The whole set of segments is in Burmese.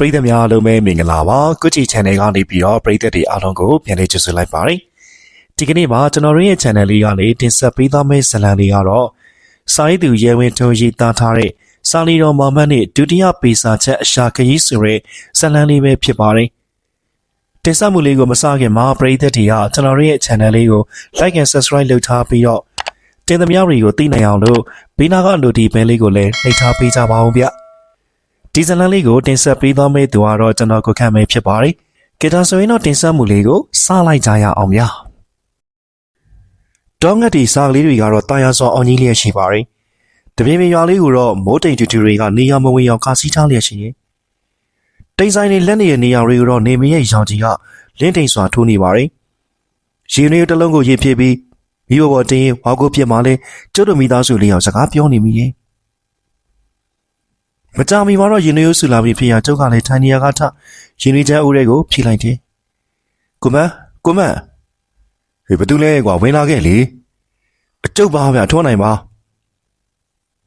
ပရိသတ်များအားလုံးပဲမင်္ဂလာပါကုချီ channel ကနေပြီးတော့ပရိသတ်တွေအားလုံးကိုပြန်လေးကြိုဆိုလိုက်ပါတယ်ဒီကနေ့မှာကျွန်တော်တို့ရဲ့ channel လေးကနေတင်ဆက်ပေးသွားမယ့်ဇာတ်လမ်းလေးကတော့စာရေးသူရဲဝင်းထွန်းရေးသားထားတဲ့စာလီတော်မောင်မတ်နဲ့ဒုတိယပေစာချက်အရှာခရီးဆိုတဲ့ဇာတ်လမ်းလေးပဲဖြစ်ပါတယ်တင်ဆက်မှုလေးကိုမစခင်မှာပရိသတ်တွေကကျွန်တော်တို့ရဲ့ channel လေးကို like and subscribe လုပ်ထားပြီးတော့တင်သမျှတွေကိုသိနိုင်အောင်လို့ဘေးနာက notification လေးကိုလည်းနှိပ်ထားပေးကြပါဦးဗျ ဒီဇာတ်လမ်းလေးကိုတင်ဆက်ပေးသွားမယ့်သူကတော့ကျွန်တော်ကိုခန့်မဲဖြစ်ပါတယ်ကီတာဆိုရင်တော့တင်ဆက်မှုလေးကိုစလိုက်ကြရအောင်ဗျာတောငတ်ဒီစာကလေးတွေကတော့တာယာစောအောင်ကြီးလျက်ရှိပါတယ်တပြင်းပြင်းရွာလေးကိုတော့မိုးတိမ်တူတူတွေကနေရာမဝင်အောင်ကာစီးထားလျက်ရှိရင်တိမ်ဆိုင်တွေလက်နေရနေရာတွေကိုတော့နေမရဲ့ရောင်ကြီးကလင်းတိမ်စွာထိုးနေပါတယ်ရေနွေးတစ်လုံးကိုရေဖြစ်ပြီးမိဘပေါ်တင်းရင်ဝါကိုပြစ်မှလဲကျုပ်တို့မိသားစုလေးယောက်စကားပြောနေမိရဲ့ မကြမီမှာတော့ရေနွေးဆူလာပြီးဖြစ်ရကျုပ်ကလည်းထိုင်နေရာကထရေနွေးချမ်းဦးတွေကိုဖြိလိုက်တယ်ကိုမန်းကိုမန်းဟေးဘသူလဲကွာဝင်လာခဲ့လေအကျုပ်ပါဗျာထွန်းနိုင်ပါ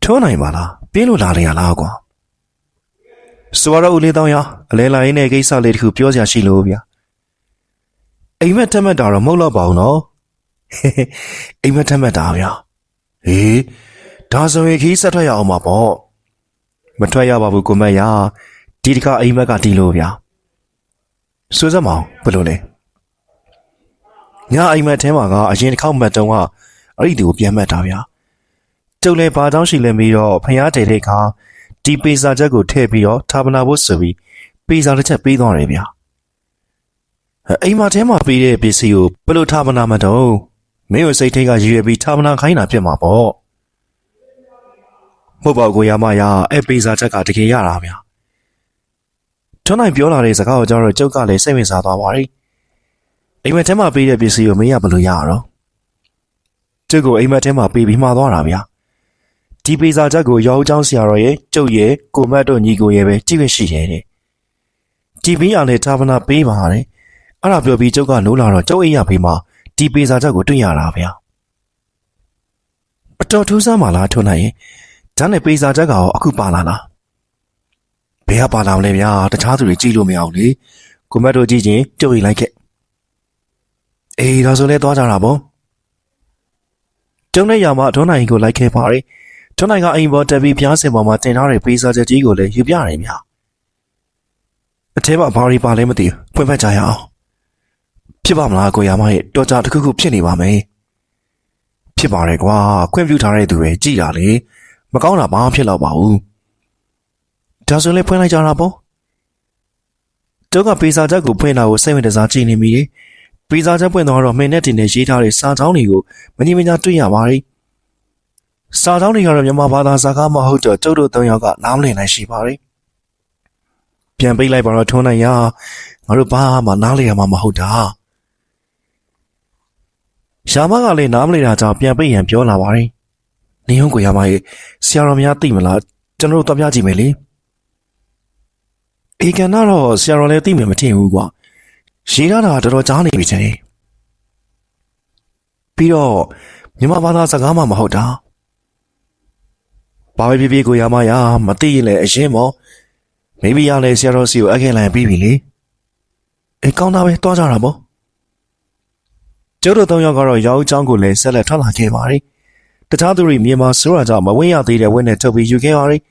ထွန်းနိုင်ပါလားပြင်းလို့လာနေရလားကွာဆိုတော့ဦးလေးတောင်းရအလဲလာရင်းနဲ့ကိစ္စလေးတခုပြောစရာရှိလို့ဗျာအိမ်မက်ထက်မက်တာတော့မဟုတ်တော့ပါဘူးနော်အိမ်မက်ထက်မက်တာဗျာဟေးဒါဆိုရင်ခီးဆက်ထွက်ရအောင်ပါပေါ့ မထွက်ရပါဘူးကိုမက်ရဒီတခါအိမ်မက်ကတီးလို့ဗျာစိုးစမ်းမအောင်ဘယ်လိုလဲညအိမ်မက်ထဲမှာကအရင်တစ်ခေါက်မက်တုံးကအဲ့ဒီသူကိုပြန်မက်တာဗျာကျုပ်လည်းဘာတောင်းရှိလဲမေးတော့ဖျားတယ်တဲ့ခါဒီပေစာချက်ကိုထည့်ပြီးတော့ဌာပနာဖို့ဆိုပြီးပေစာတစ်ချက်ပေးသွားတယ်ဗျာအိမ်မထဲမှာပေးတဲ့ပစ္စည်းကိုဘယ်လိုဌာပနာမတော့မင်းကိုစိတ်ထိတ်ကရည်ရွယ်ပြီးဌာပနာခိုင်းတာဖြစ်မှာပေါ့ မဟုတ်ပါဘူးကိုရမရအဲ့ပေစာချက်ကတကယ်ရတာဗျာထွန်းနိုင်ပြောလာတဲ့စကားကိုကြားတော့ကျုပ်ကလည်းစိတ်ဝင်စားသွားပါပြီအိမ်မက်ထဲမှာပေးတဲ့ပစ္စည်းကိုမင်းရဘယ်လိုရတော့ကျုပ်ကိုအိမ်မက်ထဲမှာပေးပြီးမှာသွားတာဗျာဒီပေစာချက်ကိုရောင်းချောင်းဆရာတော်ရဲ့ကျုပ်ရဲ့ကိုမတ်တို့ညီကိုရဲ့ပဲကြည့်ခွင့်ရှိတယ်တဲ့ဒီပြီးရလေဌာပနာပေးပါတယ်အဲ့ဒါပြောပြီးကျုပ်ကနိုးလာတော့ကျုပ်အိမ်ရဖေးမှာဒီပေစာချက်ကိုတွေ့ရတာဗျာအတော်ထူးဆန်းပါလားထွန်းနိုင်ရင် ဒါနဲ့ပေစာချက်ကရောအခုပါလာလားဘယ်ကပါလာမလဲဗျာတခြားသူတွေကြည့်လို့မရအောင်လေကိုမတ်တို့ကြည့်ချင်းကျုပ်အိမ်လိုက်ခဲ့အေးဒါဆိုလဲသွားကြတာပေါ့ကျုံတဲ့ရမှာထွန်းနိုင်ကိုလိုက်ခဲ့ပါတယ်ထွန်းနိုင်ကအိမ်ပေါ်တက်ပြီးဖျားစင်ပေါ်မှာတင်ထားတဲ့ပေစာချက်ကြီးကိုလည်းယူပြရတယ်ဗျာအထဲမှာဘာတွေပါလဲမသိဘူးဖွင့်ဖက်ကြရအောင်ဖြစ်ပါမလားကိုရမရဲ့တော်ကြတစ်ခုခုဖြစ်နေပါမယ်ဖြစ်ပါတယ်ကွာခွင့်ပြုထားတဲ့သူတွေကြည်တာလေ မကောင်းတာဘာဖြစ်တော့ပါဘူးဒါဆိုလည်းဖွင့်လိုက်ကြတာပေါ့ကျုပ်ကပေစာချက်ကိုဖွင့်တာကိုစိတ်ဝင်စားကြည့်နေမိတယ်ပေစာချက်ဖွင့်တော့မင်းနဲ့တင်နေရေးထားတဲ့စာကြောင်းတွေကိုမငြိမညာတွေ့ရပါတယ်စာကြောင်းတွေကတော့မြန်မာဘာသာစကားမဟုတ်တော့ကျုပ်တို့သုံးယောက်ကနားမလည်နိုင်ရှိပါတယ်ပြန်ပိတ်လိုက်ပါတော့ထွန်းနိုင်ရငါတို့ဘာမှနားလည်ရမှာမဟုတ်တာရှာမကလည်းနားမလည်တာကြောင့်ပြန်ပိတ်ရန်ပြောလာပါတယ်။ နေုံကိုရမရဲ့ဆရာတော်များသိမလားကျွန်တော်တို့တော့ပြကြည့်မယ်လေ။အေကန်ကတော့ဆရာတော်လည်းသိမယ်မထင်ဘူးကွာ။ရေးရတာတော်တော်ကြားနေပြီချင်။ပြီးတော့မြန်မာဘာသာစကားမှမဟုတ်တာ။ဘာပဲဖြစ်ဖြစ်ကိုရမရမသိရင်လည်းအရင်မော်မိမိရလဲဆရာတော်စီကိုအခဲ့လိုက်ပြီးပြီလေ။အေကောင်းတာပဲတွားကြတာပေါ့။ကျုပ်တို့သုံးယောက်ကတော့ရောင်းချောင်းကိုလည်းဆက်လက်ထွက်လာခဲ့ပါတယ်။ တခြားသူတွေမြန်မာဆိုရကြောင့်မဝင်ရသေးတဲ့ဝက်နဲ့ထုတ်ပြီးယူခဲ့ပါတယ်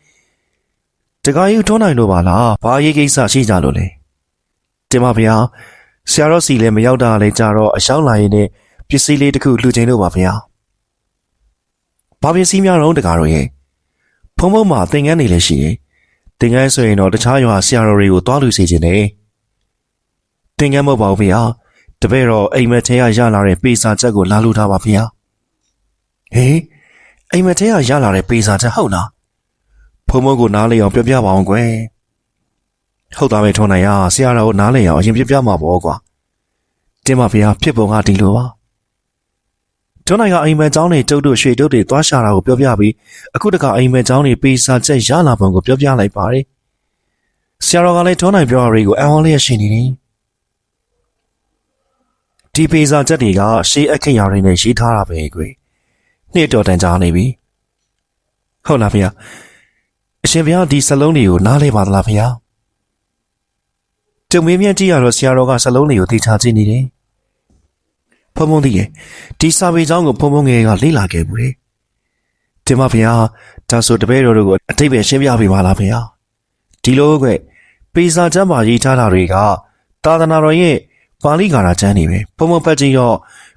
။တခါယူထွန်းနိုင်လို့ပါလား။ဘာရေးကိစ္စရှိကြလို့လဲ။တင်ပါဗျာ။ဆရာတော်စီလည်းမရောက်တာလည်းကြတော့အရောက်လာရင်လည်းပစ္စည်းလေးတစ်ခုလှူခြင်းလို့ပါဗျာ။ဘာပစ္စည်းများတော့တကားတော့ရဲ့။ဖုံဖုံမှာသင်္ကန်းနေလည်းရှိတယ်။သင်္ကန်းဆိုရင်တော့တခြားရွာဆရာတော်တွေကိုတွားလူစီခြင်းနဲ့သင်္ကန်းမဟုတ်ပါဘူးဗျာ။တပည့်တော်အိမ်မက်ထဲကရလာတဲ့ပေစာချက်ကိုလာလို့ထားပါဗျာ ဟေးအိမ်မထဲကရလာတဲ့ပေစာချက်ဟုတ်လားဖုံဖုံကိုနားလေအောင်ပြောပြပါအောင်ကွယ်ဟုတ်သားပဲထွန်နိုင်ရဆရာတော်ကိုနားလေအောင်အရင်ပြပြမှာပေါ့ကွာတင်းမဖေဟာဖြစ်ပုံကဒီလိုပါထွန်နိုင်ကအိမ်မကျောင်းနေတုတ်တို့ရွှေတုတ်တွေသွားရှာတာကိုပြောပြပြီးအခုတခါအိမ်မကျောင်းနေပေစာချက်ရလာပုံကိုပြောပြလိုက်ပါတယ်ဆရာတော်ကလည်းထွန်နိုင်ပြောရတွေကိုအံ့ဩလျက်ရှိနေတယ်ဒီပေစာချက်တွေကရှေးအခက်ရာတွေနဲ့ရေးထားတာပဲကွယ် နှစ်တော်တန်ကြားနေပြီဟုတ်လားဖေ။အရှင်ဖေဒီစလုံးတွေကိုနားလဲပါသလားဖေ။တုံမင်းမြတ်ကြည့်ရတော့ဆရာတော်ကစလုံးတွေကိုသိချကြည့်နေတယ်။ဖုံဖုံသိရဲ့ဒီစာပေကြောင်းကိုဖုံဖုံငယ်ကလေ့လာခဲ့ဘူးလေ။ဒီမှာဖေဒါဆိုတပည့်တော်တို့ကိုအတိတ်ပဲရှင်းပြပေးပါလားဖေ။ဒီလိုကပေစာကျမ်းမှာရေးထားတာတွေကသာသနာတော်ရဲ့ပါဠိဂါထာကျမ်းတွေပဲဖုံဖုံပတ်ကြည့်တော့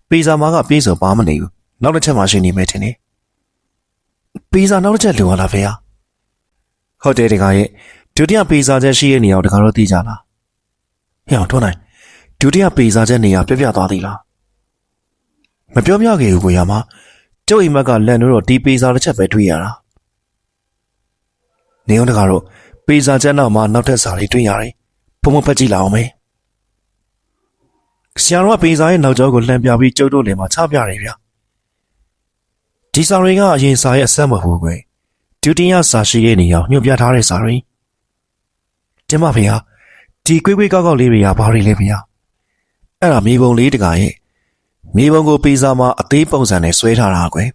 ပေစာမှာကပြည့်စုံပါမနေဘူး နောက်တစ်ချက်မှရှင်းနေမယ်ထင်တယ်ပေစာနောက်တစ်ချက်လိုလားဖေဟာဟုတ်တယ်တခါရဲ့ဒုတိယပေစာချက်ရှိတဲ့နေရာကိုတခါတော့သိကြလားဟဲ့အောင်ထွန်းနိုင်ဒုတိယပေစာချက်နေရာပြပြသွားသေးလားမပြောပြခဲ့ဘူးကိုရမကျုပ်အိမ်မက်ကလန်လို့တော့ဒီပေစာတစ်ချက်ပဲတွေ့ရတာနေအောင်တခါတော့ပေစာချက်နောက်မှာနောက်ထပ်စာလေးတွေ့ရတယ်ဖုံဖုံဖတ်ကြည့်လာအောင်မေဆရာတော်ကပေစာရဲ့နောက်ကျောကိုလှန်ပြပြီးကျုပ်တို့လည်းမှာချပြတယ်ဗျာ ဒီစာတွေကအရင်စာရဲ့အဆက်မဟုတ်ကွယ်ဒုတိယစာရှိရဲ့နေရာညွှန်ပြထားတဲ့စာတွေတင်မဖေဟာဒီကွေးကွေးကောက်ကောက်လေးတွေကဘာတွေလဲဖေဟာအဲ့ဒါမိဘုံလေးတကာရဲ့မိဘုံကိုပေစာမှာအသေးပုံစံနဲ့ဆွဲထားတာကွယ်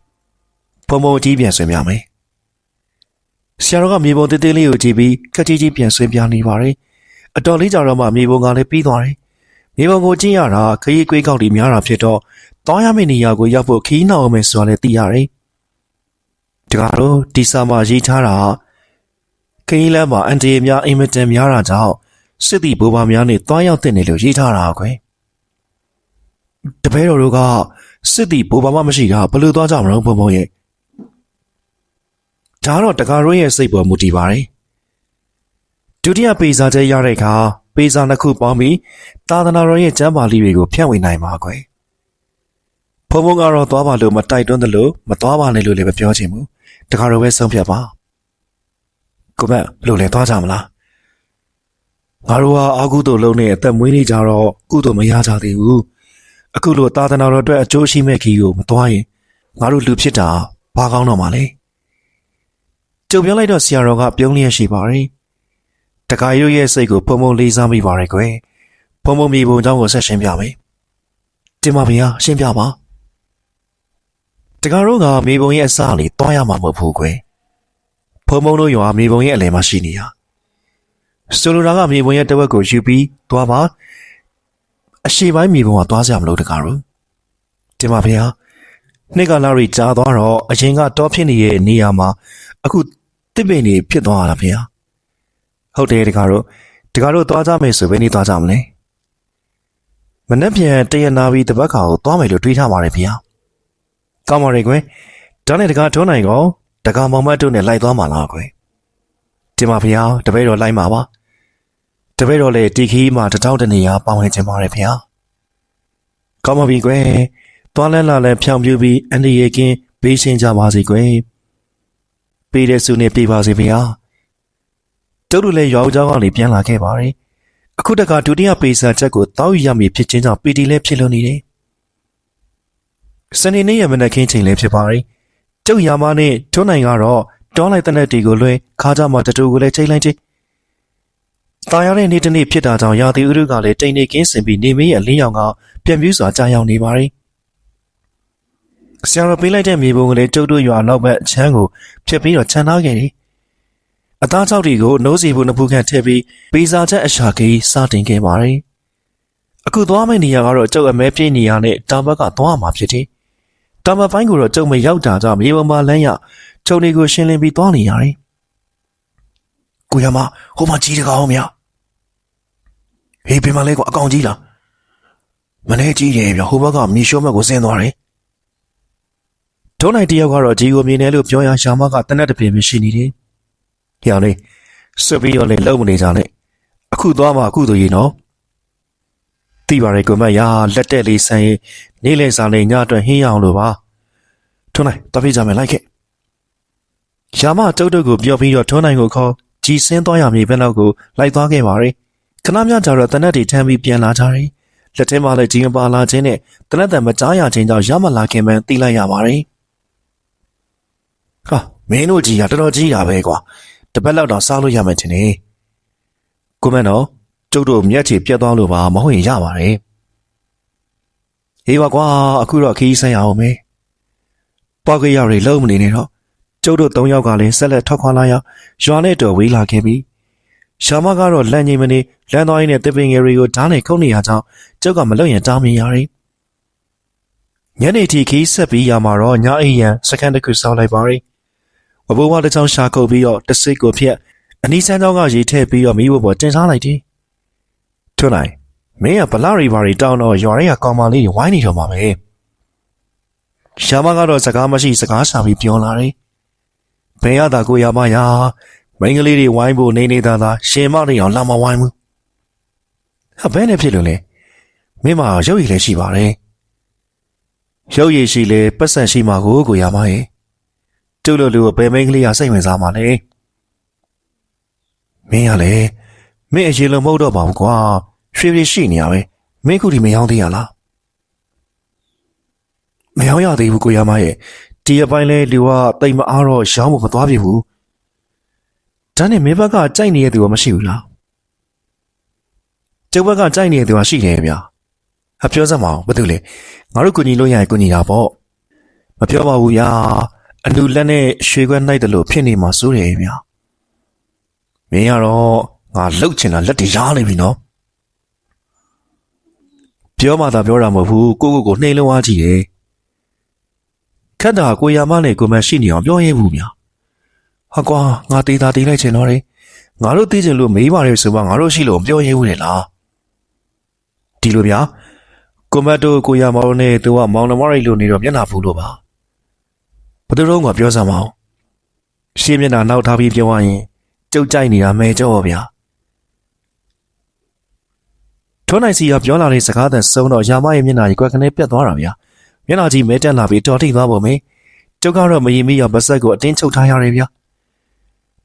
ဖုံဖုံအကြီးပြန်ဆွဲပြမယ်ဆရာတော်ကမိဘုံတေးသေးလေးကိုကြည့်ပြီးခက်ကြီးကြီးပြန်ဆွဲပြနေပါတယ်အတော်လေးကြာတော့မှမိဘုံကလည်းပြီးသွားတယ်မိဘုံကိုကြည့်ရတာခရီးကွေးကောက်တွေများတာဖြစ်တော့ တောင်းရမယ့်နေရာကိုရောက်ဖို့ခီးနောက်အောင်မယ်ဆိုတာလည်းသိရတယ်တကတော့ဒီစာမှာရေးထားတာခရီးလမ်းမှာအန်တီများအင်မတန်များတာကြောင့်စစ်တီဘိုးဘာများနဲ့တွားရောက်တဲ့နေလို့ရေးထားတာကွယ်တပည့်တော်တို့ကစစ်တီဘိုးဘာမှမရှိတာဘယ်လိုသွားကြမလို့ဘုံဘုံရဲ့ဒါတော့တကားရိုးရဲ့စိတ်ပေါ်မူတည်ပါတယ်ဒုတိယပေစာချက်ရတဲ့အခါပေစာနှစ်ခုပေါင်းပြီးသာသနာတော်ရဲ့ကျမ်းပါဠိတွေကိုဖြန့်ဝေနိုင်ပါကွယ် ဘုံဘုံကတော့သွားပါလို့မတိုက်တွန်းသလိုမသွားပါနဲ့လို့လည်းမပြောချင်ဘူးတကားရိုးပဲဆုံးဖြတ်ပါကိုမဘလို့လဲသွားကြမလားငါတို့ဟာအာကုသို့လုံးနဲ့အသက်မွေးနေကြတော့ကုသို့မရကြသေးဘူးအခုလိုသာသနာတော်အတွက်အကျိုးရှိမဲ့ခီးကိုမသွားရင်ငါတို့လူဖြစ်တာဘာကောင်းတော့မှာလဲကြုံပြောလိုက်တော့ဆရာတော်ကပြုံးလျက်ရှိပါတယ်တခါရွရဲ့စိတ်ကိုဖုံဖုံလေးစားမိပါတယ်ကွယ်ဖုံဖုံမိဘုံเจ้าကိုဆက်ရှင်းပြမယ်တင်ပါဗျာရှင်းပြပါ တခါတော့ကမိဘုံရဲ့အစလေးတွားရမှာမဟုတ်ဘူးကွယ်ဖုံဖုံတို့ရွာမိဘုံရဲ့အလယ်မှာရှိနေတာဆိုလိုတာကမြေပုံရဲ့တဝက်ကိုယူပြီးသွားပါအရှိပိုင်းမြေပုံကသွားကြမလို့တကားတော့တင်ပါဗျာနှစ်ကလာရီကြားသွားတော့အရင်ကတောဖြစ်နေတဲ့နေရာမှာအခုတစ်ပင်တွေဖြစ်သွားတာဗျာဟုတ်တယ်တကားတော့တကားတော့သွားကြမယ်ဆိုဘယ်နည်းသွားကြမလဲမနေ့ပြန်တရနာပြီးတပတ်ခါကိုသွားမယ်လို့တွေးထားပါတယ်ဗျာ ကောင်းပါရဲ့ကွယ်ဒါနဲ့တကားထုံးနိုင်ကောတကားမောင်မတ်တို့နဲ့လိုက်သွားမှာလားကွယ်တင်ပါဗျာတပည့်တော်လိုက်မှာပါတပည့်တော်လည်းတီခီးမှာတထောက်တနေရာပေါဝင်ခြင်းပါတယ်ဗျာကောင်းပါပြီကွယ်သွားလဲလာလဲဖြောင်ပြူပြီးအန်ဒီရဲ့ကင်းဘေးရှင်းကြပါစေကွယ်ပေးတဲ့ဆုနဲ့ပြေပါစေဗျာကျုပ်တို့လည်းရွာဦးเจ้าကနေပြန်လာခဲ့ပါတယ်အခုတခါဒုတိယပေစာချက်ကိုတောက်ရမည်ဖြစ်ခြင်းကြောင့်ပီတီလည်းဖြစ်လို့နေတယ် စနေနေ့ရဲ့မနက်ခင်းချိန်လည်းဖြစ်ပါတယ်ကျုပ်ရာမနဲ့ထွန်းနိုင်ကတော့တောလိုက်တဲ့လက်တီကိုလွှဲခါကြမှာတတူကိုလည်းချိန်လိုက်ချင်း။တာရတဲ့နေ့တစ်နေ့ဖြစ်တာကြောင့်ရာသီဥတုကလည်းတိမ်နေကင်းစင်ပြီးနေမင်းရဲ့လင်းရောင်ကပြန်ပြူးစွာကြာရောက်နေပါရီ။ဆရာတော်ပေးလိုက်တဲ့မြေပုံကလေးကျုပ်တို့ရွာနောက်ဘက်အချမ်းကိုဖြတ်ပြီးတော့ခြံထားခဲ့တယ်။အသားချောက်တွေကိုနိုးစီဖို့နှစ်ဖူးခန့်ထည့်ပြီးပေစာချက်အရှာကြီးစတင်ခဲ့ပါရီ။အခုသွားမယ့်နေရာကတော့ကျုပ်အမဲပြည့်နေရနဲ့တောင်ဘက်ကသွားမှာဖြစ်တယ်။ တောင်ဘက်ပိုင်းကိုတော့ကျုပ်မရောက်တာကြောင့်မြေပုံမှာလမ်းရခြုံတွေကိုရှင်းလင်းပြီးသွားနေရတယ်။ကိုရမဟိုမှာကြီးတကားအောင်ဗျာ။ဟေးပင်မလဲကွာအကောင်ကြီးလားမလဲကြီးတယ်ဗျဟိုဘက်ကမြေရှုံးမက်ကိုဆင်းသွားတယ်ဒုံးနိုင်တယောက်ကတော့ကြီးကိုမြင်တယ်လို့ပြောရရှာမကတနက်တပင်မရှိနေတယ်ဟောင်လေးစွပ်ပြီးတော့လေလုံးမနေကြနဲ့အခုသွားမှအခုဆိုရင်နော် တိပါရဲကွမရလက်တက်လေးဆန်းရင်နေလေစာလေးညအတွက်ဟင်းရအောင်လို့ပါထွန်းနိုင်တပိကြမယ်လိုက်ခဲ့ရာမတုတ်တုတ်ကိုပြောပြီးတော့ထွန်းနိုင်ကိုခေါ်ကြီးစင်းသွားရမည်ဘက်လောက်ကိုလိုက်သွားခဲ့ပါရီခဏမြကြတော့တနက်တွေထမ်းပြီးပြန်လာကြတယ်လက်ထဲမှာလည်းကြီးမပါလာခြင်းနဲ့တနက်တန်မကြားရခြင်းကြောင့်ရမလာခင်မှန်းသိလိုက်ရပါတယ်ဟာမင်းတို့ကြီးကတော်တော်ကြီးတာပဲကွာတပတ်လောက်တော့စားလို့ရမယ်ထင်တယ်ကိုမန်တော့ ကျုပ်တို့မျက်ခြေပြတ်သွားလို့ပါမဟုတ်ရင်ရပါတယ်ဟေးပါကွာအခုတော့ခီးဆန်းရအောင်မေပွားကြရတွေလုံးမနေနဲ့တော့ကျုပ်တို့၃ယောက်ကလည်းဆက်လက်ထွက်ခွာလာရရွာနဲ့တော်ဝေးလာခဲ့ပြီးရှာမကတော့လန့်ငိမ့်မနေလမ်းသွားရင်းနဲ့တစ်ပင်ငယ်တွေကိုဓာတ်နဲ့ခုတ်နေရကြောင်းကျုပ်ကမလွတ်ရင်တားမြင်ရတယ်ညနေထီခီးဆက်ပြီးရမှာတော့ညအိမ်ရန်စကန်တစ်ခုစောင်းလိုက်ပါရီဝဘိုးဝါတစ်ချောင်းရှာခုတ်ပြီးတော့တစ်စိတ်ကိုဖြက်အနီးဆန်းချောင်းကရေထည့်ပြီးတော့မိဘပေါ်တင်စားလိုက်တယ် ထွန်းလိုက်မင်းကဗလာရီဘာရီတောင်းတော့ရွာရဲကကောင်မလေးတွေဝိုင်းနေတော့မှာပဲရှာမကတော့စကားမရှိစကားရှာပြီးပြောလာတယ်ဘယ်ရတာကိုရမရမိန်းကလေးတွေဝိုင်းဖို့နေနေသားသားရှင်မနေအောင်လာမဝိုင်းဘူးဟာဘယ်နဲ့ဖြစ်လို့လဲမင်းမရုပ်ရည်လည်းရှိပါတယ်ရုပ်ရည်ရှိလေပတ်စံရှိမှာကိုကိုရမရဲ့ကျုပ်လိုလူကိုဘယ်မိန်းကလေးကစိတ်ဝင်စားမှာလဲမင်းကလည်း မင်းအရင်လိုမဟုတ်တော့ပါဘူးကွာရွှေပြည်ရှိနေရပဲမင်းခုဒီမရောက်သေးရလားမရောက်ရသေးဘူးကိုရမရဲ့ဒီအပိုင်းလဲလူကတိတ်မအားတော့ရောင်းဖို့မသွားပြီဘူးဒါနဲ့မင်းဘက်ကကြိုက်နေတဲ့သူကမရှိဘူးလားကျုပ်ဘက်ကကြိုက်နေတဲ့သူကရှိတယ်ဗျာအပြောစမ်းမအောင်ဘာလို့လဲငါတို့ကုညီလို့ရရင်ကုညီတာပေါ့မပြောပါဘူးဗျာအလူလက်နဲ့ရွှေခွက်နိုင်တယ်လို့ဖြစ်နေမှာစိုးတယ်ဗျာမင်းကတော့ ငါလှုပ်ချင်တာလက်တွေရားနေပြီနော်ပြောမှသာပြောတာမဟုတ်ဘူးကိုကိုကိုနှိမ်လုံးသွားကြည့်တယ်ခက်တာကိုရမနဲ့ကိုမရှိနေအောင်ပြောရဲဘူးဗျာဟာကွာငါတေးတာတေးလိုက်ချင်တော့တယ်ငါတို့သိချင်လို့မေးပါတယ်ဆိုမှငါတို့ရှိလို့မပြောရဲဘူးလေလားဒီလိုဗျာကိုမတ်တို့ကိုရမောင်နဲ့သူကမောင်နှမရိတ်လို့နေတော့မျက်နှာဖူးလို့ပါဘယ်သူတော့ကပြောစမ်းမအောင်ရှင်းမျက်နှာနောက်ထားပြီးပြောရရင်ကြုတ်ကြိုက်နေတာမဲကြောဗျာ ထွန်းနိုင်စီကပြောလာတဲ့စကားတန်စုံတော့ရာမရဲ့မျက်နှာကြီးကွက်ကနေပြတ်သွားတာဗျာမျက်နှာကြီးမဲတက်လာပြီးတော်ထိသွားပုံမေကျုပ်ကတော့မရင်မီရပါဆက်ကိုအတင်းချုပ်ထားရတယ်ဗျာ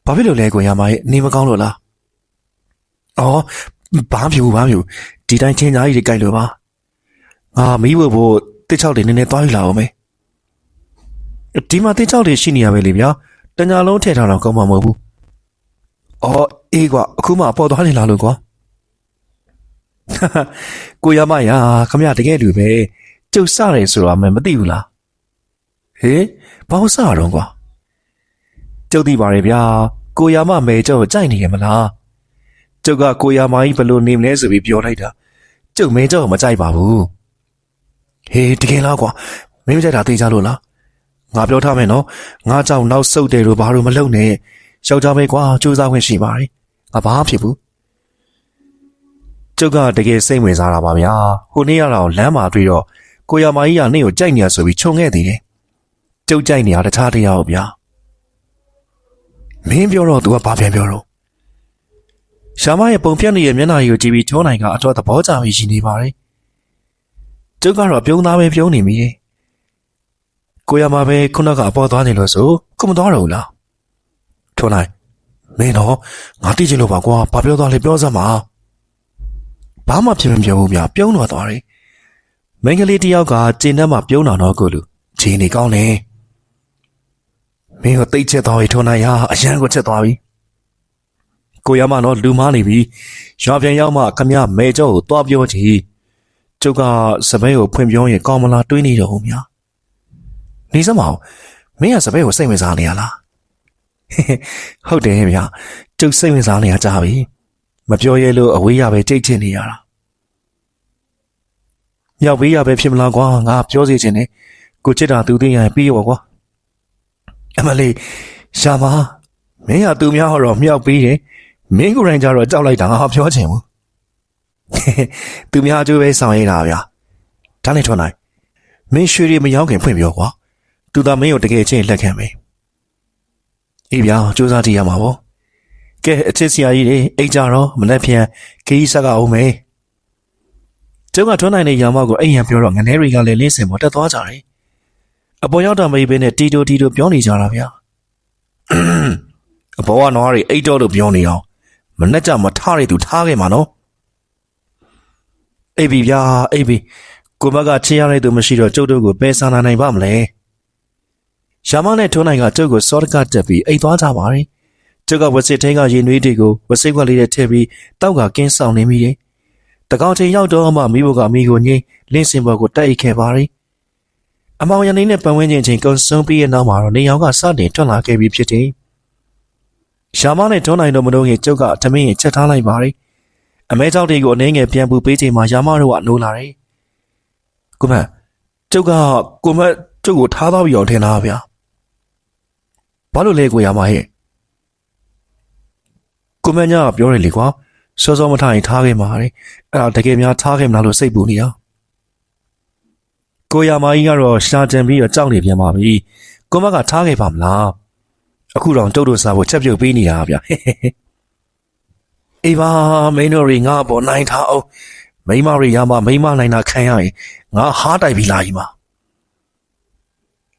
ဘာဖြစ်လို့လဲကိုရမရဲ့နေမကောင်းလို့လားအော်ဘာမှမဖြစ်ဘူးဘာမှမဖြစ်ဘူးဒီတိုင်းချင်းသားကြီးတွေကြိုက်လို့ပါငါမီးဖို့ဖို့တစ်ချောက်တွေနည်းနည်းသွားယူလာအောင်မေဒီမှာတစ်ချောက်တွေရှိနေရပဲလေဗျာတညာလုံးထည့်ထားတော့ကောင်းမှာမဟုတ်ဘူးအော်အေးကွာအခုမှပေါ်သွားနေလားလို့ကွာ ကိုရမရခမရတကယ်လူပဲကျုပ်စတယ်ဆိုတော့မမသိဘူးလားဟေးဘာလို့စရတော့ကွာကျုပ်သိပါတယ်ဗျာကိုရမမဲကျုပ်ကိုကြိုက်နေရမလားကျုပ်ကကိုရမကြီးဘယ်လိုနေမလဲဆိုပြီးပြောလိုက်တာကျုပ်မဲကျုပ်ကိုမကြိုက်ပါဘူးဟေးတကယ်လားကွာမင်းမကြိုက်တာသိကြလို့လားငါပြောထားမယ်နော်ငါကြောင့်နောက်ဆုတ်တယ်လို့ဘာလို့မလုပ်နဲ့ယောက်ျားပဲကွာစူးစမ်းခွင့်ရှိပါတယ်ငါဘာဖြစ်ဘူး ကျုပ်ကတကယ်စိတ်ဝင်စားတာပါဗျာဟိုနေ့ရတော့လမ်းမှာတွေ့တော့ကိုရမကြီးကနှင်းကိုကြိုက်နေရဆိုပြီးခြုံခဲ့သေးတယ်ကျုပ်ကြိုက်နေရတခြားတရားဟုတ်ဗျာမင်းပြောတော့ तू ကဘာပြန်ပြောတော့ရှာမရဲ့ပုံပြက်နေတဲ့မျက်နှာကြီးကိုကြည့်ပြီးထုံးနိုင်ကအတော့သဘောကျပြီးရှိနေပါတယ်ကျုပ်ကတော့ပြုံးသားပဲပြုံးနေမိတယ်ကိုရမပဲခုနကအပေါ်သွားနေလို့ဆိုခုမသွားတော့ဘူးလားထုံးနိုင်မင်းတော့ငါတိချင်လို့ပါကွာဘာပြောသွားလဲပြောစမ်းပါ ဘာမှဖြစ်မပြောဘူးဗျာပြုံးတော့သွားတယ်မိန်းကလေးတယောက်ကကျင်းထဲမှာပြုံးတာတော့ကိုလူခြေနေကောင်းတယ်မင်းကိုတိတ်ချက်သွားပြီထုံနိုင်ရအရန်ကိုချက်သွားပြီကိုရမတော့လူမားနေပြီရွာပြန်ရောက်မှခမရမဲကျော်ကိုသွားပြောချီကျုပ်ကစပယ်ကိုဖွင့်ပြောရင်ကောင်းမလားတွေးနေတော့ဦးမြနေစမအောင်မင်းကစပယ်ကိုစိတ်ဝင်စားနေရလားဟုတ်တယ်ဗျာကျုပ်စိတ်ဝင်စားနေရကြပြီ မပြောရဲလို့အဝေးရပဲကြိတ်ချင်နေရတာမြောက်ဘေးရပဲဖြစ်မလားကွာငါပြောစီခြင်းနဲ့ကိုချစ်တာသူသိရင်ပြီးရောကွာအမလေးရှာပါမင်းကသူများဟောတော့မြောက်ပြီးတယ်မင်းကိုယ်တိုင်ကြတော့ကြောက်လိုက်တာငါပြောချင်ဘူးသူများအကျိုးပဲဆောင်ရတာဗျာဒါနဲ့ထွန်းနိုင်မင်းရွှေတွေမရောက်ခင်ဖွင့်ပြောကွာသူသာမင်းကိုတကယ်ချင်းလက်ခံမယ်အေးဗျာစူးစမ်းကြည့်ရမှာပေါ့ ကဲအချစ်စရာကြီးတွေအိတ်ကြတော့မနေ့ပြန်ခီးဆက်ကအောင်မယ်ကျုံကထွန်းနိုင်တဲ့ရာမကိုအိမ်ရန်ပြောတော့ငနေတွေကလည်းလင်းစင်ပေါ်တက်သွားကြတယ်အပေါ်ရောက်တာမေးပဲနဲ့တီတိုတီတိုပြောနေကြတာဗျာအပေါ်ကနွားတွေအိတ်တော့လို့ပြောနေအောင်မနဲ့ကြမထားရသူထားခဲ့မှာနော်အိပ်ပြီဗျာအိပ်ပြီကိုမကချင်းရတဲ့သူမရှိတော့ကျုပ်တို့ကိုပဲဆာနာနိုင်ပါမလဲရှာမနဲ့ထုံးနိုင်ကကျုပ်ကိုစောတကတက်ပြီးအိတ်သွားကြပါတယ် ကျုပ်ကဝစစ်ထင်းကရေနွေးတွေကိုဝစိတ်ခွက်လေးနဲ့ထည့်ပြီးတောက်ကကင်းဆောင်နေမိတယ်တကောင်ချိန်ရောက်တော့မှမိဘကမိကိုငိမ့်လင်းစင်ဘော်ကိုတိုက်ခဲ့ပါတယ်အမောင်ရနေနဲ့ပတ်ဝန်းကျင်ချင်းကုံဆုံးပြီးရဲ့နောက်မှာတော့နေရောင်ကစတင်ထွက်လာခဲ့ပြီးဖြစ်တယ်ရှာမနဲ့တွန်းနိုင်တို့မလို့ရင်ကျုပ်ကထမင်းရင်ချက်ထားလိုက်ပါတယ်အမဲကြောက်တွေကိုအနေငယ်ပြန်ပူပေးချိန်မှာယာမတို့ကနိုးလာတယ်ကိုမကျုပ်ကကိုမကျုပ်ကိုထားသွားပြီးတော့ထင်တာဗျာဘာလို့လဲကိုယာမဟဲ့ ကိုမညာကပြောတယ်လေကွာစောစောမထားရင်ထားခဲ့မှာလေအဲ့ဒါတကယ်များထားခဲ့မလားလို့စိတ်ပူနေတာကိုယာမကြီးကတော့ရှာကြံပြီးတော့ကြောက်နေပြန်ပါပြီကိုမကထားခဲ့ပါမလားအခုတော့တုတ်တို့စားဖို့ချက်ပြုတ်ပေးနေတာဗျာအေးပါမင်းတို့တွေငါအပေါ်နိုင်ထားအောင်မိမတွေရမမိမနိုင်တာခံရရင်ငါဟားတိုက်ပြီလားကြီးမ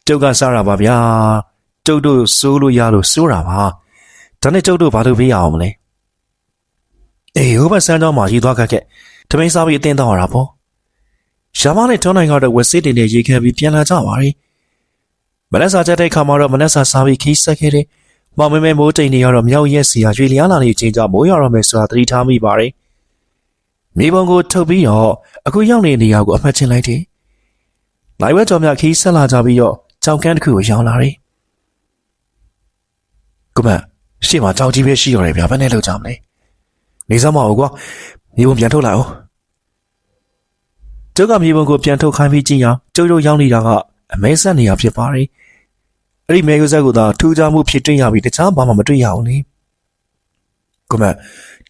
ကျုပ်ကစားတာပါဗျာကျုပ်တို့စိုးလို့ရလို့စိုးတာပါ ဒါနဲ့ကျုပ်တို့ဘာလို့ပေးရအောင်မလဲအေးဟိုဘက်စမ်းတော့မှရေးသွားခဲ့ခဲ့ထမင်းစားပြီးအတင်းတော့ရတာပေါ့ရမနဲ့ထွန်းနိုင်ကတော့ဝက်စစ်တင်နဲ့ရေခဲပြီးပြန်လာကြပါရီမနက်စာချက်တဲ့ခါမှာတော့မနက်စာစားပြီးခီးဆက်ခဲ့တယ်မောင်မဲမဲမိုးတိန်နေရတော့မြောက်ရက်စီယာရွှေလျားလာနေချင်းကြောင့်မိုးရတော့မယ်ဆိုတာသတိထားမိပါတယ်။မြေပုံကိုထုတ်ပြီးတော့အခုရောက်နေတဲ့နေရာကိုအမှတ်ချင်းလိုက်တယ်။နိုင်ဝဲတော်များခီးဆက်လာကြပြီးတော့ကြောင်ကန်းတစ်ခုကိုရောက်လာတယ်။ကမ ရှေ့မှာကြောင်ကြီးပဲရှိရတယ်ဗျာဘယ်နဲ့လောက်ကြမလဲ။နေစမ်းမအောင်ကွာမြေပုံပြန်ထုတ်လိုက်အောင်။ကျုပ်ကမြေပုံကိုပြန်ထုတ်ခိုင်းပြီးကြည့်အောင်ကျုပ်တို့ရောက်နေတာကအမဲဆက်နေရဖြစ်ပါတယ်။အဲ့ဒီမဲယူဇက်ကသာထူးခြားမှုဖြစ်တွေ့ရပြီးတခြားဘာမှမတွေ့ရအောင်လေကိုမ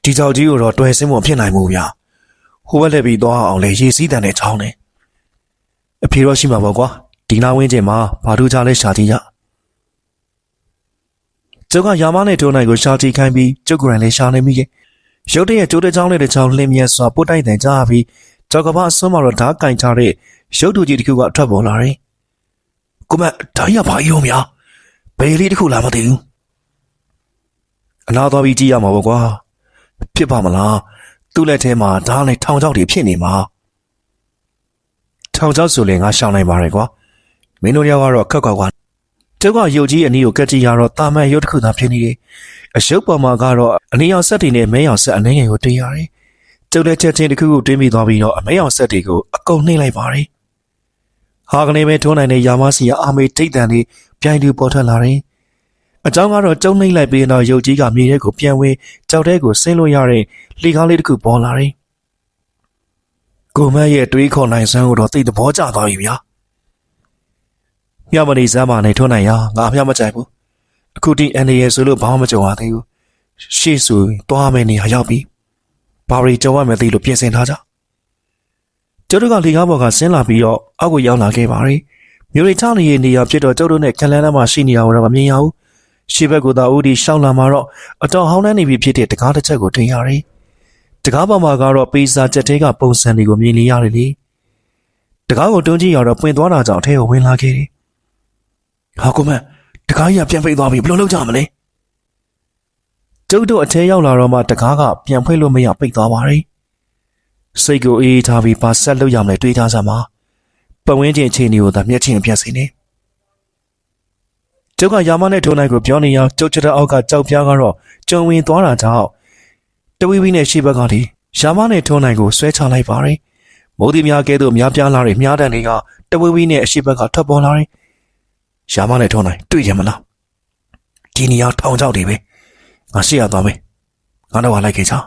ဒီကြောက်ကြီးကိုတော့တွယ်စင်းမဖြစ်နိုင်ဘူးဗျာဟိုဘက်လက်ပြီးသွားအောင်လေရေစည်းတန်နဲ့ချောင်းနေအဖေတော့ရှိမှာပေါ့ကွာဒီနာဝင်းကျင်မှာဘာထူးခြားလဲရှာကြည့်ရ ကျုပ်ကယာမနဲ့ထိုးနိုင်ကိုရှာကြည့်ခိုင်းပြီးကျုပ်ကိုယ်တိုင်လည်းရှာနေမိရဲ့ရုတ်တရက်ကျိုးတဲ့ချောင်းနဲ့တဲ့ချောင်းလင်းမြဲစွာပို့တိုက်တန်ကြပြီးကြောက်ကဘာအစွန်းမှာတော့ဓာတ်ကင်ချတဲ့ရုပ်တူကြီးတစ်ခုကထွက်ပေါ်လာတယ်ကိုမဒါကြီးကဘာကြီးရောများဘယ်လေးတစ်ခုလာမသိဘူးအနာသွားပြီးကြည့်ရမှာပေါ့ကွာဖြစ်ပါမလားသူ့လက်ထဲမှာဓာတ်နဲ့ထောင်ချောက်တွေဖြစ်နေမှာထောင်ချောက်ဆိုရင်ငါရှောင်းနိုင်ပါရဲ့ကွာမင်းတို့ရောက်ကတော့ခက်ခွာခွာ ကျုပ်ကရုပ်ကြီးအနီးကိုကက်ကြည့်ရတော့တာမန်ရုပ်တစ်ခုသာဖြစ်နေတယ်အရှုပ်ပေါ်မှာကတော့အနီအောင်ဆက်တွေနဲ့မဲအောင်ဆက်အနေငယ်ကိုတွေ့ရတယ်ကျုပ်လက်ချက်ချင်းတစ်ခုခုတွင်းမိသွားပြီးတော့အမဲအောင်ဆက်တွေကိုအကုန်နှိမ့်လိုက်ပါတယ်ဟာကနေပဲထုံးနိုင်တဲ့ယာမစီကအာမေထိတ်တန်လေးပြိုင်တူပေါ်ထွက်လာတယ်။အကြောင်းကတော့ကျုံနှိမ့်လိုက်ပြီးတော့ရုပ်ကြီးကမြေထဲကိုပြန်ဝင်ကြောက်တဲ့ကိုဆင်းလို့ရတဲ့လှေကားလေးတစ်ခုပေါ်လာတယ်။ကိုမတ်ရဲ့တွေးခေါ်နိုင်စမ်းကိုတော့သိတဲ့ဘောကျသွားပြီဗျာ။ မြမနေစမ်းပါနဲ့ထုံးနိုင်ရငါအမျှမကြိုက်ဘူး။အခုတိအန်ဒီရဲ့ဆိုလို့ဘာမှမကြုံရသေးဘူး။ရှေ့ဆိုရင်သွားမယ်နေရာရောက်ပြီ။ဘာရီကြုံရမယ်သိလို့ပြင်ဆင်ထားကြ။ကျုပ်တို့ကလေကားပေါ်ကဆင်းလာပြီးတော့အောက်ကိုရောက်လာခဲ့ပါတယ်။မြို့ရိချနေရနေရဖြစ်တော့ကျုပ်တို့နဲ့ခလန်းလမ်းမှာရှိနေတာကိုတော့မမြင်ရဘူး။ရှေ့ဘက်ကသာဦးဒီရှောင်းလာမှာတော့အတော်ဟောင်းနှန်းနေပြီဖြစ်တဲ့တကားတစ်ချက်ကိုထင်ရတယ်။တကားပေါ်မှာကတော့ပေစာချက်သေးကပုံစံတွေကိုမြင်နေရတယ်လေ။တကားကိုတွန်းကြည့်ရတော့ပွင့်သွားတာကြောင့်အထဲကိုဝင်လာခဲ့တယ်။ ဟာကိုမန်တကားကြီးကပြန်ပိတ်သွားပြီဘယ်လိုလုပ်ကြမလဲ။ကျုပ်တို့အထဲရောက်လာတော့မှတကားကပြန်ဖွင့်လို့မရပိတ်သွားပါတယ်။စိတ်ကိုအေးအေးထားပြီးပါဆက်လုပ်ရမယ်တွေးထားစမ်းပါပတ်ဝန်းကျင်အခြေအနေကိုသာမျက်ချင်းအပြတ်စေနေကျုပ်ကယာမနဲ့ထိုးနိုင်ကိုပြောနေရကျုပ်ချက်တဲ့အောက်ကကြောက်ပြားကတော့ကြုံဝင်သွားတာကြောင့်တဝီဝီနဲ့ရှေ့ဘက်ကလေယာမနဲ့ထိုးနိုင်ကိုဆွဲချလိုက်ပါတယ်မိုးဒီများကဲသို့များပြားလာတဲ့မြားတန်တွေကတဝီဝီနဲ့အရှိဘက်ကထွက်ပေါ်လာတယ် ယာမနဲ့ထိုးနိုင်တွေ့ရမလားဒီနေရာထောင်ချောက်တွေပဲငါရှေ့ရသွားမယ်ငါတော့လိုက်ခဲ့ချာ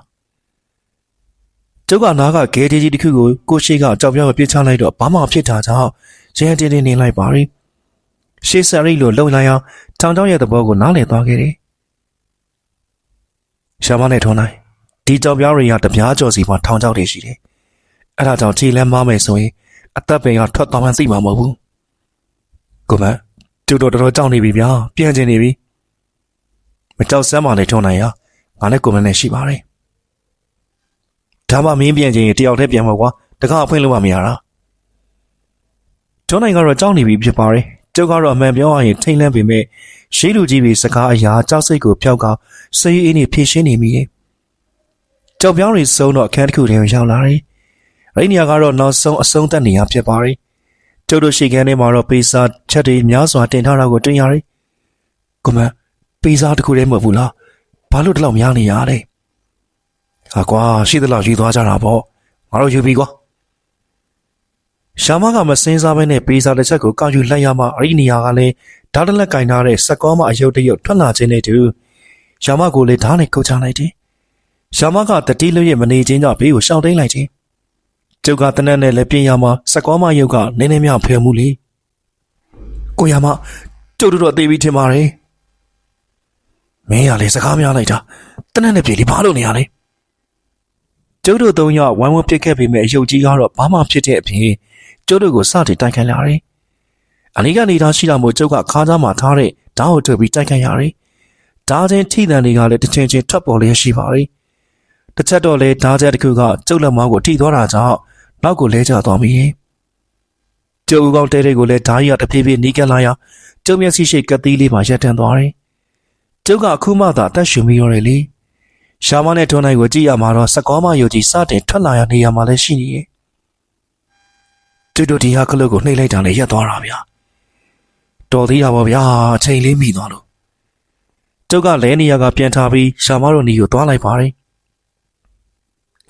ကျုပ်ကနားကဂဲကြီးကြီးတစ်ခုကိုကိုရှိကကြောက်ပြောင်းပြစ်ချလိုက်တော့ဘာမှဖြစ်တာကြောင့်ရန်တင်းတင်းနေလိုက်ပါရီရှေးဆရီလိုလုံလိုက်အောင်ထောင်ချောင်းရဲ့သဘောကိုနားလည်သွားခဲ့တယ်ရှာမနဲ့ထုံးနိုင်ဒီကြောက်ပြောင်းတွေကတပြားကြော်စီမှာထောင်ချောက်တွေရှိတယ်အဲ့ဒါကြောင့်ခြေလမ်းမမယ်ဆိုရင်အသက်ပင်ကထွက်သွားမှသိမှာမဟုတ်ဘူးကိုမကျု ပ်တို့တော်တော်ကြောက်နေပြီဗျာပြန်ကျင်နေပြီမကြောက်စမ်းပါနဲ့ထုံးနိုင်ရငါနဲ့ကိုမနဲ့ရှိပါတယ်ဒါမှမင်းပြန်ချင်းတယောက်တည်းပြန်မှာကွာတကားအဖွင့်လို့မှမရတာကျွန်းနိုင်ကတော့ကြောက်နေပြီဖြစ်ပါတယ်ကျုပ်ကတော့အမှန်ပြောရရင်ထိတ်လန့်ပေမဲ့ရှိလူကြီးပြီးစကားအရာကြောက်စိတ်ကိုဖျောက်ကစိတ်အေးနေဖြည့်ရှင်းနေမိတယ်ကြောက်ပြောင်းတွေစုံတော့အခန်းတစ်ခုထဲကိုရောက်လာတယ်အဲ့ဒီနေရာကတော့နောက်ဆုံးအဆုံးသက်နေရဖြစ်ပါတယ် ကျုပ်တို့ရှိခန်းထဲမှာတော့ပေစာချက်တွေများစွာတင်ထားတာကိုတွေ့ရတယ်ကွမပေစာတစ်ခုတည်းမဟုတ်ဘူးလားဘာလို့ဒီလောက်များနေရလဲဟာကွာရှိသလောက်ယူသွားကြတာပေါ့ငါတို့ယူပြီကွာရှာမကမစင်းစားဘဲနဲ့ပေးစားတစ်ချက်ကိုကောက်ယူလိုက်ရမှအဲ့ဒီနေရာကလည်းဓာတ်တလက်ကင်ထားတဲ့စက်ကောမအယုတ်တရုတ်ထွက်လာခြင်းနဲ့တူရှာမကိုလည်းဓာတ်နဲ့ခုတ်ချလိုက်တယ်ရှာမကတတိလွတ်ရဲ့မနေချင်းကြောင့်ဘေးကိုရှောင်တိန်လိုက်တယ် ကျုပ်ကတနက်နဲ့လည်းပြင်ရမှာစကွာမရုပ်ကနင်းနေမြဖယ်မှုလေကိုရမကျုပ်တို့တော့တေးပြီးထင်ပါတယ်မင်းရလေစကားများလိုက်တာတနက်နဲ့ပြေလေးဘာလို့နေရလဲကျုပ်တို့သုံးယောက်ဝိုင်းဝန်းပစ်ခဲ့ပေမဲ့အယုတ်ကြီးကတော့ဘာမှဖြစ်တဲ့အပြင်ကျုပ်တို့ကိုစတင်တိုက်ခိုက်လာတယ်အနီးကနေသားရှိတာမို့ကျုပ်ကခါးသားမှာထားတဲ့ဓာတ်ကိုထုတ်ပြီးတိုက်ခိုက်ရတယ်ဓာတ်ချင်းထိတန်တွေကလည်းတစ်ချိန်ချင်းထပ်ပေါ်လျက်ရှိပါတယ်တစ်ချက်တော့လေဓာတ်ချက်တစ်ခုကကျုပ်လက်မောင်းကိုထိသွားတာကြောင့် နောက်ကိုလဲကျသွားပြီကျုပ်ဦးကောင်းတဲတဲ့ကိုလည်းဓာတ်ရတဖြည်းဖြည်းနီးကပ်လာရကျုပ်မျက်စိရှိကပ်သီးလေးမှာရပ်တန့်သွားတယ်ကျုပ်ကအခုမှသာအသက်ရှင်ပြီးရတယ်လေရှာမနဲ့ထွန်းနိုင်ကိုကြည့်ရမှာတော့စကောမယုံကြည်စတင်ထွက်လာရနေရမှာလည်းရှိနေရဲ့ကျုပ်တို့ဒီဟာကလုတ်ကိုနှိမ့်လိုက်တာနဲ့ရက်သွားတာဗျာတော်သေးတာပေါ့ဗျာအချိန်လေးမိသွားလို့ကျုပ်ကလဲနေရကပြန်ထားပြီးရှာမတို့နီကိုသွားလိုက်ပါတယ်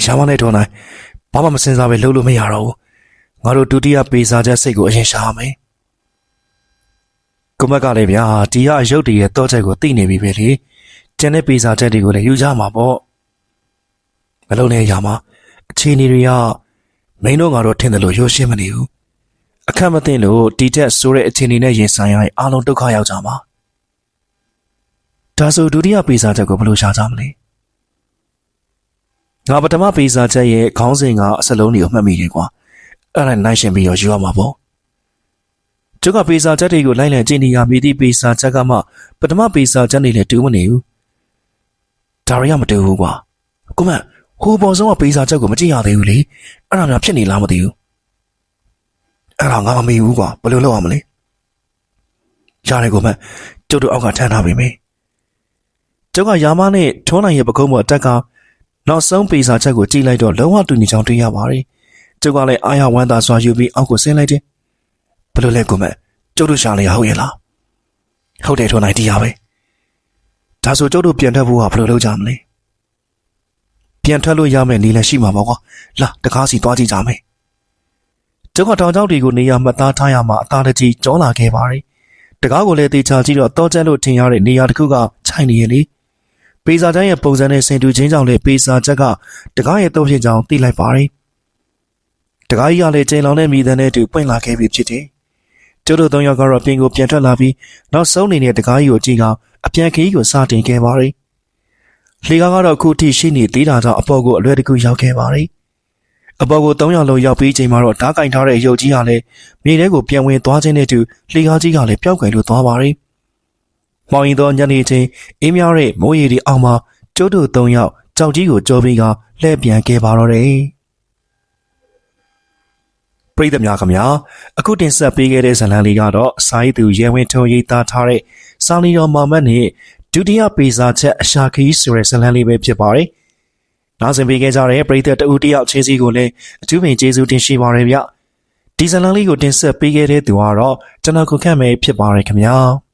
ရှာမနဲ့ထွန်းနိုင် ဘာမှမစင်စားပဲလှုပ်လို့မရတော့ဘူးငါတို့ဒုတိယပေစာချက်စိတ်ကိုအရင်ရှာရမယ်ကိုမက်ကလည်းဗျာဒီဟာရုပ်တည်ရဲ့တော့ချက်ကိုသိနေပြီပဲလေကျန်တဲ့ပေစာချက်တွေကိုလည်းယူကြမှာပေါ့မလုံးနဲ့ရမှာအခြေအနေတွေကမင်းတို့ကတော့ထင်တယ်လို့ရိုးရှင်းမနေဘူးအခက်မသိလို့ဒီတက်ဆိုးတဲ့အခြေအနေနဲ့ရင်ဆိုင်ရရင်အားလုံးဒုက္ခရောက်ကြမှာဒါဆိုဒုတိယပေစာချက်ကိုဘယ်လိုရှာကြမလဲ ငါပထမပေစာချက်ရဲ့ခေါင်းစဉ်ကအစလုံးတွေကိုမှတ်မိတယ်ကွာအဲ့ဒါနိုင်ရှင်ပြီးတော့ယူရမှာပေါ့ကျုပ်ကပေစာချက်တွေကိုလိုက်လံကြည့်နေရမိသည့်ပေစာချက်ကမှပထမပေစာချက်နေလည်းတူးမနေဘူးဒါရီကမတူဘူးကွာကိုမဟိုပေါ်ဆုံးကပေစာချက်ကိုမကြည့်ရသေးဘူးလေအဲ့ဒါများဖြစ်နေလားမသိဘူးအဲ့ဒါငါမမေ့ဘူးကွာဘယ်လိုလုပ်ရမလဲရတယ်ကိုမကျုပ်တို့အောက်ကထမ်းထားပြီမေကျုပ်ကယာမနဲ့ထုံးနိုင်ရဲ့ပကုံးပေါ်အတက်က နောက်ဆုံးပေစာချက်ကိုကြည့်လိုက်တော့လုံးဝတူညီချောင်းတွေ့ရပါတယ်ကျုပ်ကလည်းအားရဝမ်းသာစွာယူပြီးအောက်ကိုဆင်းလိုက်တယ်ဘယ်လိုလဲကိုမကျုပ်တို့ရှာလေရဟုတ်ရဲ့လားဟုတ်တယ်ထုံးနိုင်တရားပဲဒါဆိုကျုပ်တို့ပြန်ထွက်ဖို့ကဘယ်လိုလုပ်ကြမလဲပြန်ထွက်လို့ရမယ်နေလည်းရှိမှာပေါ့ကွာလာတကားစီသွားကြည့်ကြမယ်ကျုပ်ကတောင်ကျောက်တွေကိုနေရာမှတ်သားထားရမှာအသာတကြီးကြောလာခဲ့ပါတယ်တကားကိုလည်းတေချာကြည့်တော့တောကျက်လို့ထင်ရတဲ့နေရာတစ်ခုကခြိုင်နေရလေ ပေစာချမ်းရဲ့ပုံစံနဲ့ဆင်တူချင်းကြောင့်လေပေစာချက်ကတကားရဲ့တုံးဖြစ်ကြောင်းသိလိုက်ပါတယ်တကားကြီးကလည်းကျိန်လောင်တဲ့မိသားနဲ့တူပွင့်လာခဲ့ပြီဖြစ်တယ်ကျုပ်တို့သုံးယောက်ကတော့ပြင်ကိုပြန်ထွက်လာပြီးနောက်ဆုံးနေတဲ့တကားကြီးကိုကြည့်ကအပြန်ခရီးကိုစတင်ခဲ့ပါတယ်လေကားကတော့အခုထိရှိနေသေးတာကြောင့်အပေါ်ကိုအလွယ်တကူရောက်ခဲ့ပါတယ်အပေါ်ကို၃ယောက်လုံးရောက်ပြီးချိန်မှာတော့ဓားကင်ထားတဲ့ရုပ်ကြီးကလည်းမြေထဲကိုပြန်ဝင်သွားခြင်းနဲ့တူလေကားကြီးကလည်းပျောက်ကွယ်လို့သွားပါတယ်။ မောင်ရင်သောညနေချင်းအေးမြတဲ့မိုးရီဒီအောင်မှာကျုပ်တို့၃ယောက်ကြောက်ကြီးကိုကြောပြီးကလှည့်ပြန်ခဲ့ပါတော့တယ်။ပရိသတ်များခင်ဗျာအခုတင်ဆက်ပေးခဲ့တဲ့ဇာတ်လမ်းလေးကတော့စာရေးသူရဲဝင်းထုံရေးသားထားတဲ့စာလီတော်မာမတ်နဲ့ဒုတိယပေစာချက်အရှာခီးဆိုတဲ့ဇာတ်လမ်းလေးပဲဖြစ်ပါတယ်။နောက်ဆက်ပေးခဲ့ကြတဲ့ပရိသတ်တဦးတယောက်ချင်းစီကိုလည်းအထူးပင်ကျေးဇူးတင်ရှိပါရစေဗျ။ဒီဇာတ်လမ်းလေးကိုတင်ဆက်ပေးခဲ့တဲ့သူကတော့ကျွန်တော်ကိုခန့်မဲဖြစ်ပါရယ်ခင်ဗျာ။